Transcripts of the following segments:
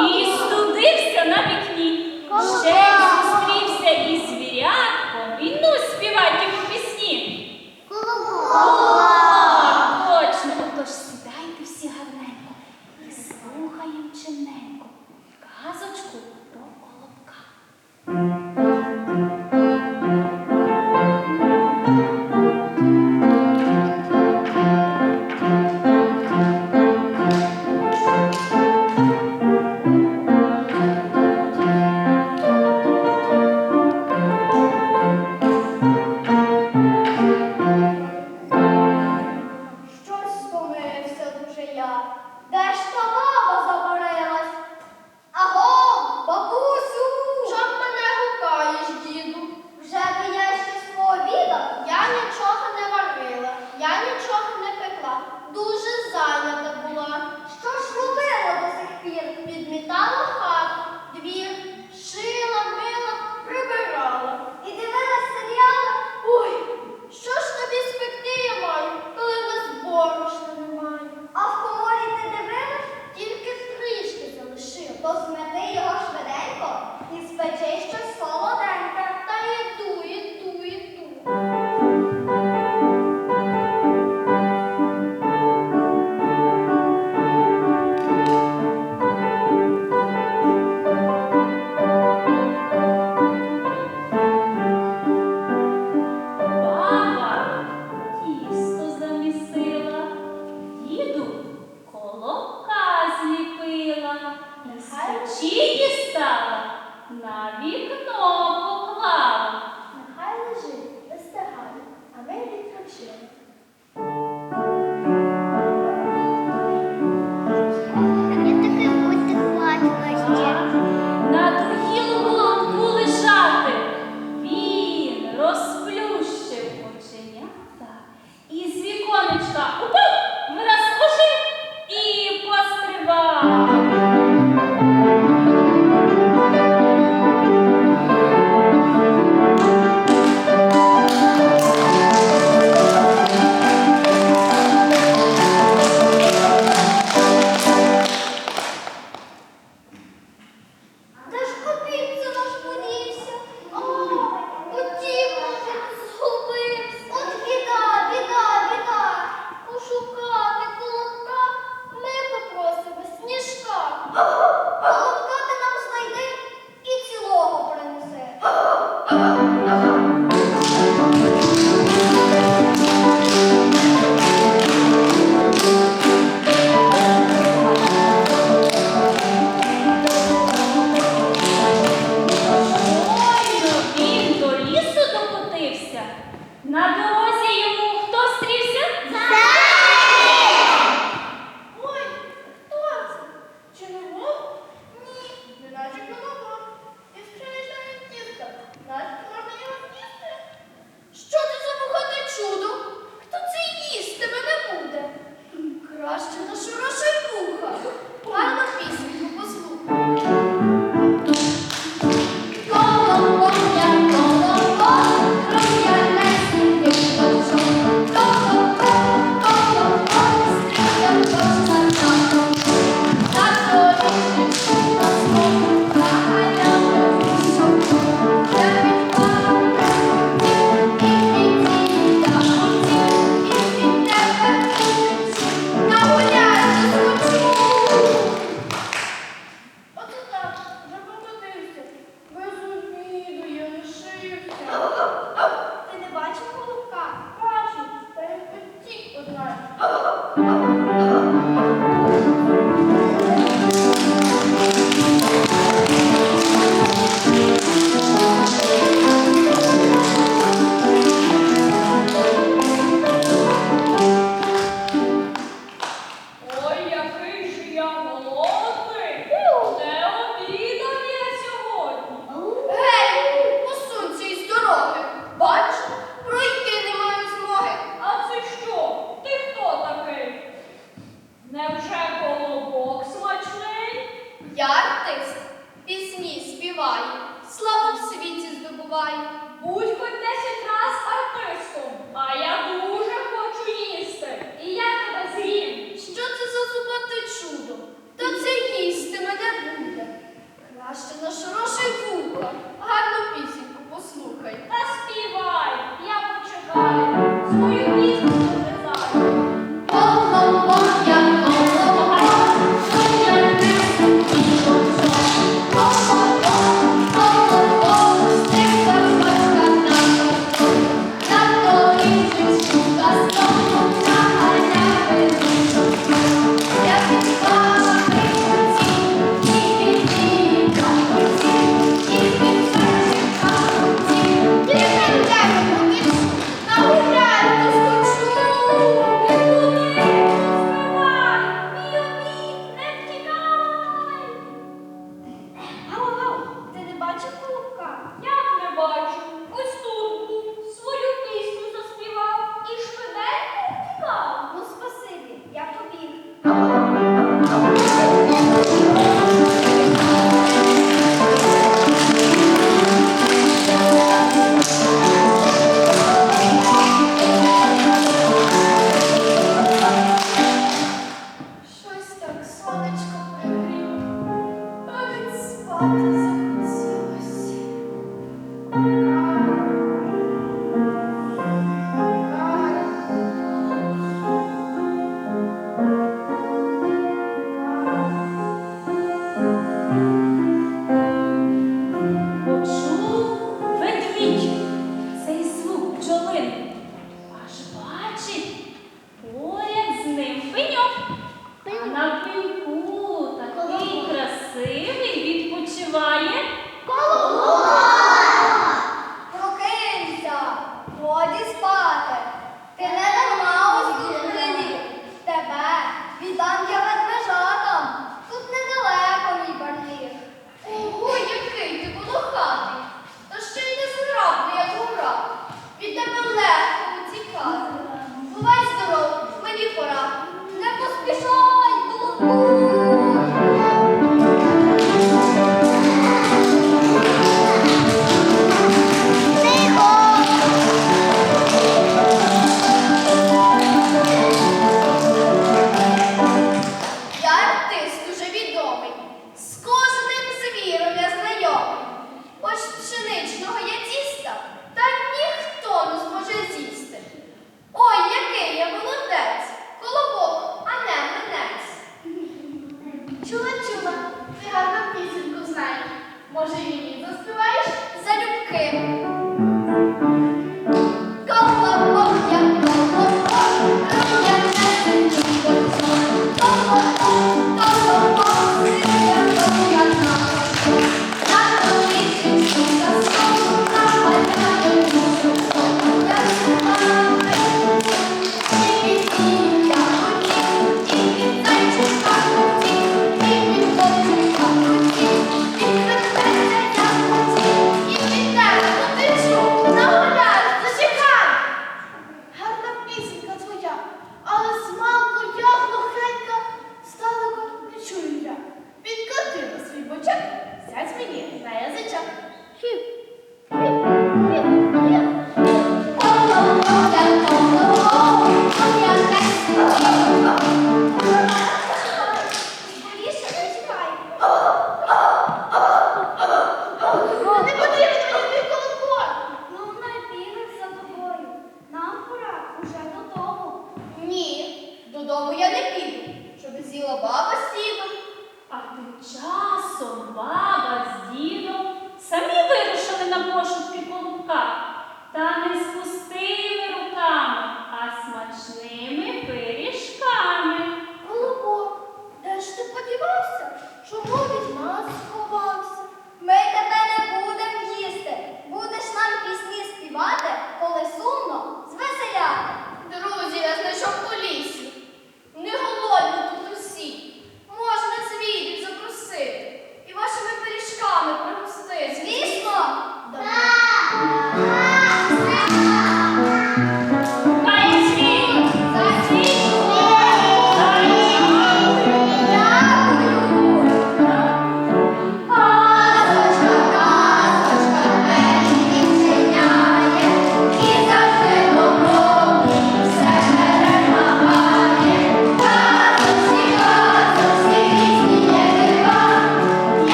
і студився на вікні. Ще й зустрівся із звірятком, він ну співать йому пісні. Я артист, пісні співаю, славу в світі здобуваю. Будь хоч десять раз артистом, а я дуже хочу їсти. І я тебе з'їм. Що це за зубате чудо? Та це їсти мене буде. Краще наш хороший вуха. Гарну пісеньку послухай. Та співай, я почекаю.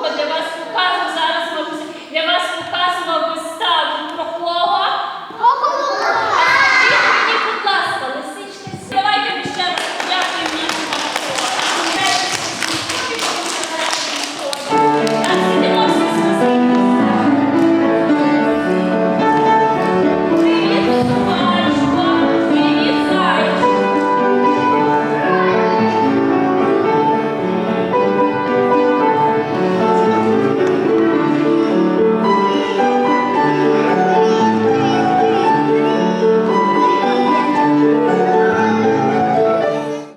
hocam az bu